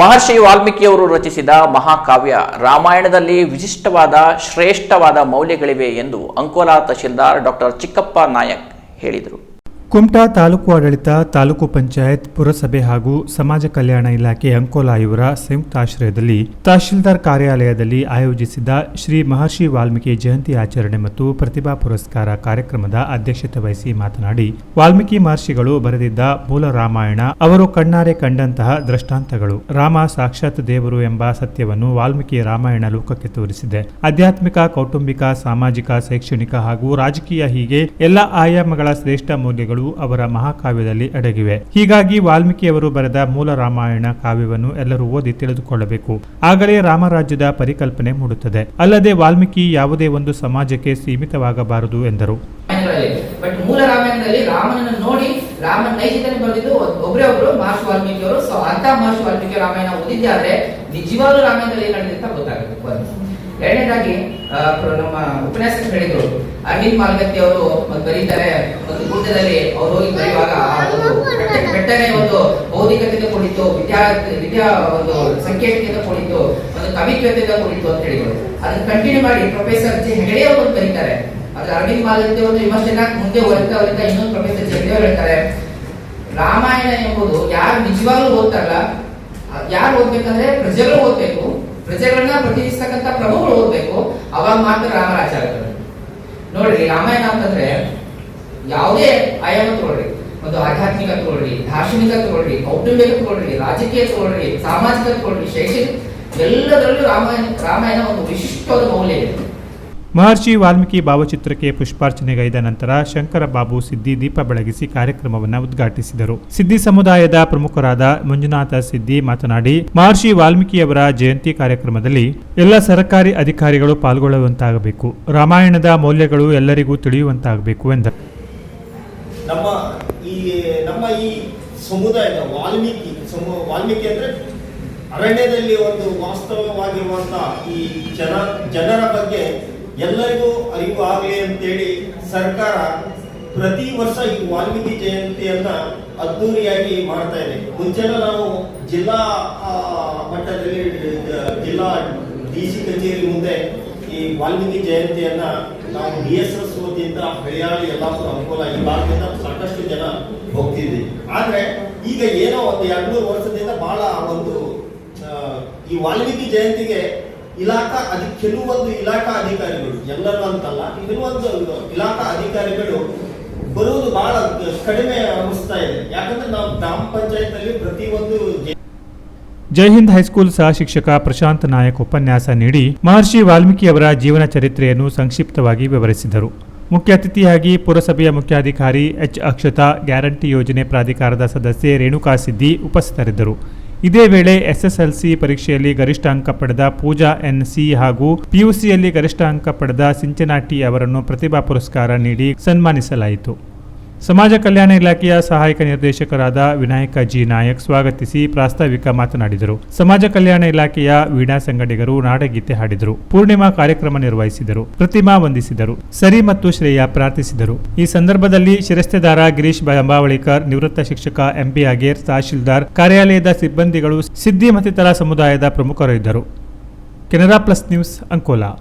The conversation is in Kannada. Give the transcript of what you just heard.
ಮಹರ್ಷಿ ವಾಲ್ಮೀಕಿಯವರು ರಚಿಸಿದ ಮಹಾಕಾವ್ಯ ರಾಮಾಯಣದಲ್ಲಿ ವಿಶಿಷ್ಟವಾದ, ಶ್ರೇಷ್ಠವಾದ ಮೌಲ್ಯಗಳಿವೆ ಎಂದು ಅಂಕೋಲಾ ತಹಶೀಲ್ದಾರ್ ಡಾಕ್ಟರ್ ಚಿಕ್ಕಪ್ಪ ನಾಯಕ್ ಹೇಳಿದರು. ಕುಮಟಾ ತಾಲೂಕು ಆಡಳಿತ, ತಾಲೂಕು ಪಂಚಾಯತ್, ಪುರಸಭೆ ಹಾಗೂ ಸಮಾಜ ಕಲ್ಯಾಣ ಇಲಾಖೆ ಅಂಕೋಲಾ ಇವರ ಸಂಯುಕ್ತಾಶ್ರಯದಲ್ಲಿ ತಹಶೀಲ್ದಾರ್ ಕಾರ್ಯಾಲಯದಲ್ಲಿ ಆಯೋಜಿಸಿದ್ದ ಶ್ರೀ ಮಹರ್ಷಿ ವಾಲ್ಮೀಕಿ ಜಯಂತಿ ಆಚರಣೆ ಮತ್ತು ಪ್ರತಿಭಾ ಪುರಸ್ಕಾರ ಕಾರ್ಯಕ್ರಮದ ಅಧ್ಯಕ್ಷತೆ ವಹಿಸಿ ಮಾತನಾಡಿ, ವಾಲ್ಮೀಕಿ ಮಹರ್ಷಿಗಳು ಬರೆದಿದ್ದ ಮೂಲ ರಾಮಾಯಣ, ಅವರು ಕಣ್ಣಾರೆ ಕಂಡಂತಹ ದೃಷ್ಟಾಂತಗಳು. ರಾಮ ಸಾಕ್ಷಾತ್ ದೇವರು ಎಂಬ ಸತ್ಯವನ್ನು ವಾಲ್ಮೀಕಿ ರಾಮಾಯಣ ಲೋಕಕ್ಕೆ ತೋರಿಸಿದೆ. ಆಧ್ಯಾತ್ಮಿಕ, ಕೌಟುಂಬಿಕ, ಸಾಮಾಜಿಕ, ಶೈಕ್ಷಣಿಕ ಹಾಗೂ ರಾಜಕೀಯ ಹೀಗೆ ಎಲ್ಲ ಆಯಾಮಗಳ ಶ್ರೇಷ್ಠ ಮೌಲ್ಯಗಳು ಅವರ ಮಹಾಕಾವ್ಯದಲ್ಲಿ ಅಡಗಿವೆ. ಹೀಗಾಗಿ ವಾಲ್ಮೀಕಿಯವರು ಬರೆದ ಮೂಲ ರಾಮಾಯಣ ಕಾವ್ಯವನ್ನು ಎಲ್ಲರೂ ಓದಿ ತಿಳಿದುಕೊಳ್ಳಬೇಕು. ಆಗಲೇ ರಾಮರಾಜ್ಯದ ಪರಿಕಲ್ಪನೆ ಮೂಡುತ್ತದೆ. ಅಲ್ಲದೆ ವಾಲ್ಮೀಕಿ ಯಾವುದೇ ಒಂದು ಸಮಾಜಕ್ಕೆ ಸೀಮಿತವಾಗಬಾರದು ಎಂದರು. ಬಟ್ ಮೂಲ ರಾಮಾಯಣದಲ್ಲಿ ರಾಮನನ್ನು ನೋಡಿ ರಾಮನ ನೈಜಿತನೆ ಬರೆದಿದ್ದು ಒಬ್ಬರೇ ಒಬ್ರು ಮಹರ್ಷಿ ವಾಲ್ಮೀಕಿ ಅವರು ಸೊ ಅಂತ ಮಹರ್ಷಿ ವಾಲ್ಮೀಕಿ ರಾಮಾಯಣ ಓದಿದ್ದೆ ಆದ್ರೆ ನಿಜವಾಗ್ಲೂ ರಾಮಾಯಣದಲ್ಲಿ ಏನ್ ಅಂತ ಗೊತ್ತಾಗುತ್ತೆ. ಎರಡನೇದಾಗಿ ನಮ್ಮ ಉಪನ್ಯಾಸಕ ಹೇಳಿದ್ರು ಅರವಿಂದ್ ಮಾಲ್ಗತ್ತಿ ಅವರು ಬರೀತಾರೆ. ಒಂದು ಗುಡ್ಡದಲ್ಲಿ ಅವ್ರು ಹೋಗಿ ಬರೆಯುವಾಗ ಬೆಟ್ಟನೆ ಒಂದು ಬೌದ್ಧಿಕತೆಯಿಂದ ಕೂಡಿತ್ತು, ವಿದ್ಯಾ ವಿದ್ಯಾ ಒಂದು ಸಂಕೇತದಿಂದ ಕೂಡಿತ್ತು, ಒಂದು ಕವಿತ್ವತೆಯಿಂದ ಕೂಡಿತ್ತು ಅಂತ ಹೇಳಿದ್ರು. ಅದನ್ನ ಕಂಟಿನ್ಯೂ ಮಾಡಿ ಪ್ರೊಫೆಸರ್ ಜಿ ಹೆಗಡೆ ಅವರು ಬರೀತಾರೆ. ಆದ್ರೆ ಅರವಿಂದ್ ಮಾಲಂತಿ ಒಂದು ವಿಮರ್ಶೆನ ಮುಂದೆ ಹೊರತ ಅವರಿಂದ ಇನ್ನೊಂದು ಪ್ರೊಫೆಸರ್ ಜಗದೇವ್ ಹೇಳ್ತಾರೆ. ರಾಮಾಯಣ ಎಂಬುದು ಯಾರು ನಿಜವಾಗ್ಲೂ ಓದ್ತಾರಲ್ಲ ಯಾರು ಓದ್ಬೇಕಂದ್ರೆ ಪ್ರಜೆಗಳು ಓದ್ಬೇಕು. ಪ್ರಜೆಗಳನ್ನ ಪ್ರತಿನಿಧಿಸ್ತಕ್ಕಂಥ ಮಾತ್ರ ರಾಮರಾಜ ಆಗ್ತದೆ ನೋಡ್ರಿ ರಾಮಾಯಣ ಅಂತಂದ್ರೆ ಯಾವುದೇ ಆಯಾಮ ತಗೊಳ್ರಿ ಒಂದು ಆಧ್ಯಾತ್ಮಿಕ ತಗೊಳ್ರಿ, ದಾರ್ಶನಿಕ ತಗೊಳ್ರಿ, ಕೌಟುಂಬಿಕ ತಗೊಳ್ರಿ, ರಾಜಕೀಯ ತಗೊಳ್ರಿ, ಸಾಮಾಜಿಕ ತಗೊಳ್ರಿ, ಶೈಕ್ಷಣಿಕ, ಎಲ್ಲದರಲ್ಲೂ ರಾಮಾಯಣ ರಾಮಾಯಣ ಒಂದು ವಿಶಿಷ್ಟವಾದ ಮೌಲ್ಯ ಇದೆ. ಮಹರ್ಷಿ ವಾಲ್ಮೀಕಿ ಭಾವಚಿತ್ರಕ್ಕೆ ಪುಷ್ಪಾರ್ಚನೆಗೈದ ನಂತರ ಶಂಕರ ಬಾಬು ಸಿದ್ದಿ ದೀಪ ಬೆಳಗಿಸಿ ಕಾರ್ಯಕ್ರಮವನ್ನು ಉದ್ಘಾಟಿಸಿದರು. ಸಿದ್ದಿ ಸಮುದಾಯದ ಪ್ರಮುಖರಾದ ಮಂಜುನಾಥ ಸಿದ್ದಿ ಮಾತನಾಡಿ, ಮಹರ್ಷಿ ವಾಲ್ಮೀಕಿಯವರ ಜಯಂತಿ ಕಾರ್ಯಕ್ರಮದಲ್ಲಿ ಎಲ್ಲ ಸರ್ಕಾರಿ ಅಧಿಕಾರಿಗಳು ಪಾಲ್ಗೊಳ್ಳುವಂತಾಗಬೇಕು. ರಾಮಾಯಣದ ಮೌಲ್ಯಗಳು ಎಲ್ಲರಿಗೂ ತಿಳಿಯುವಂತಾಗಬೇಕು ಎಂದರು. ನಮ್ಮ ಈ ನಮ್ಮ ಈ ಸಮುದಾಯದ ವಾಲ್ಮೀಕಿ ವಾಲ್ಮೀಕಿ ಅಂದ್ರೆ ಅರಣ್ಯದಲ್ಲಿ ಒಂದು ವಾಸ್ತವವಾಗಿರುವಂತಹ ಈ ಜನ, ಜನರ ಬಗ್ಗೆ ಎಲ್ಲರಿಗೂ ಅರಿವು ಆಗಲಿ ಅಂತೇಳಿ ಸರ್ಕಾರ ಪ್ರತಿ ವರ್ಷ ಈ ವಾಲ್ಮೀಕಿ ಜಯಂತಿಯನ್ನ ಅದ್ದೂರಿಯಾಗಿ ಮಾಡ್ತಾ ಇದೆ. ಮುಂಚೆಲ್ಲ ನಾವು ಜಿಲ್ಲಾ ಮಟ್ಟದಲ್ಲಿ ಜಿಲ್ಲಾ ಡಿ ಸಿ ಕಚೇರಿ ಮುಂದೆ ಈ ವಾಲ್ಮೀಕಿ ಜಯಂತಿಯನ್ನ ನಾವು ಡಿ ಎಸ್ ಎಸ್ ವತಿಯಿಂದ ಹಳಿಯಾಳಿ, ಯಲ್ಲಾಪುರ ಅನುಕೂಲ ಈ ಭಾಗದಿಂದ ಸಾಕಷ್ಟು ಜನ ಹೋಗ್ತಿದ್ವಿ. ಆದ್ರೆ ಈಗ ಏನೋ ಒಂದು ಎರಡು ಮೂರು ವರ್ಷದಿಂದ ಬಹಳ ಒಂದು ಈ ವಾಲ್ಮೀಕಿ ಜಯಂತಿಗೆ ಇಲಾಖಾ ಅಧಿ, ಕೆಲವೊಂದು ಇಲಾಖಾ ಅಧಿಕಾರಿಗಳು, ಎಲ್ಲರೂ ಅಂತಲ್ಲ, ಕೆಲವೊಂದು ಇಲಾಖಾ ಅಧಿಕಾರಿಗಳು ಬರುವುದು ಬಹಳ ಕಡಿಮೆ ಅನಿಸ್ತಾ ಇದೆ. ಯಾಕಂದ್ರೆ ನಾವು ಗ್ರಾಮ ಪಂಚಾಯತ್ ಅಲ್ಲಿ ಪ್ರತಿಯೊಂದು ಜೈ ಹಿಂದ್ ಹೈಸ್ಕೂಲ್ ಸಹ ಶಿಕ್ಷಕ ಪ್ರಶಾಂತ್ ನಾಯಕ್ ಉಪನ್ಯಾಸ ನೀಡಿ ಮಹರ್ಷಿ ವಾಲ್ಮೀಕಿ ಅವರ ಜೀವನ ಚರಿತ್ರೆಯನ್ನು ಸಂಕ್ಷಿಪ್ತವಾಗಿ ವಿವರಿಸಿದರು. ಮುಖ್ಯ ಅತಿಥಿಯಾಗಿ ಪುರಸಭೆಯ ಮುಖ್ಯಾಧಿಕಾರಿ ಎಚ್ ಅಕ್ಷತಾ ಗ್ಯಾರಂಟಿ ಯೋಜನೆ ಪ್ರಾಧಿಕಾರದ ಸದಸ್ಯೆ ರೇಣುಕಾ ಸಿದ್ದಿ ಉಪಸ್ಥಿತರಿದ್ದರು. ಇದೇ ವೇಳೆ ಎಸ್ಎಸ್ಎಲ್ಸಿ ಪರೀಕ್ಷೆಯಲ್ಲಿ ಗರಿಷ್ಠ ಅಂಕ ಪಡೆದ ಪೂಜಾ ಎನ್ ಸಿ ಹಾಗೂ ಪಿಯುಸಿಯಲ್ಲಿ ಗರಿಷ್ಠ ಅಂಕ ಪಡೆದ ಸಿಂಚನಾಟಿ ಅವರನ್ನು ಪ್ರತಿಭಾ ಪುರಸ್ಕಾರ ನೀಡಿ ಸನ್ಮಾನಿಸಲಾಯಿತು. ಸಮಾಜ ಕಲ್ಯಾಣ ಇಲಾಖೆಯ ಸಹಾಯಕ ನಿರ್ದೇಶಕರಾದ ವಿನಾಯಕ ಜಿ ನಾಯಕ್ ಸ್ವಾಗತಿಸಿ ಪ್ರಾಸ್ತಾವಿಕ ಮಾತನಾಡಿದರು. ಸಮಾಜ ಕಲ್ಯಾಣ ಇಲಾಖೆಯ ವೀಣಾ ಸಂಗಡಿಗರು ನಾಡಗೀತೆ ಹಾಡಿದರು. ಪೂರ್ಣಿಮಾ ಕಾರ್ಯಕ್ರಮ ನಿರ್ವಹಿಸಿದರು. ಪ್ರತಿಮಾ ವಂದಿಸಿದರು. ಸರಿ ಮತ್ತು ಶ್ರೇಯ ಪ್ರಾರ್ಥಿಸಿದರು. ಈ ಸಂದರ್ಭದಲ್ಲಿ ಶಿರಸ್ತೆದಾರ ಗಿರೀಶ್ ಬಂಬಾವಳಿಕರ್ ನಿವೃತ್ತ ಶಿಕ್ಷಕ ಎಂಪಿ ಅಗೇರ್, ತಹಶೀಲ್ದಾರ್, ಕಾರ್ಯಾಲಯದ ಸಿಬ್ಬಂದಿಗಳು, ಸಿದ್ದಿ ಮತ್ತಿತರ ಸಮುದಾಯದ ಪ್ರಮುಖರು ಇದ್ದರು. Canara plus news Ankola.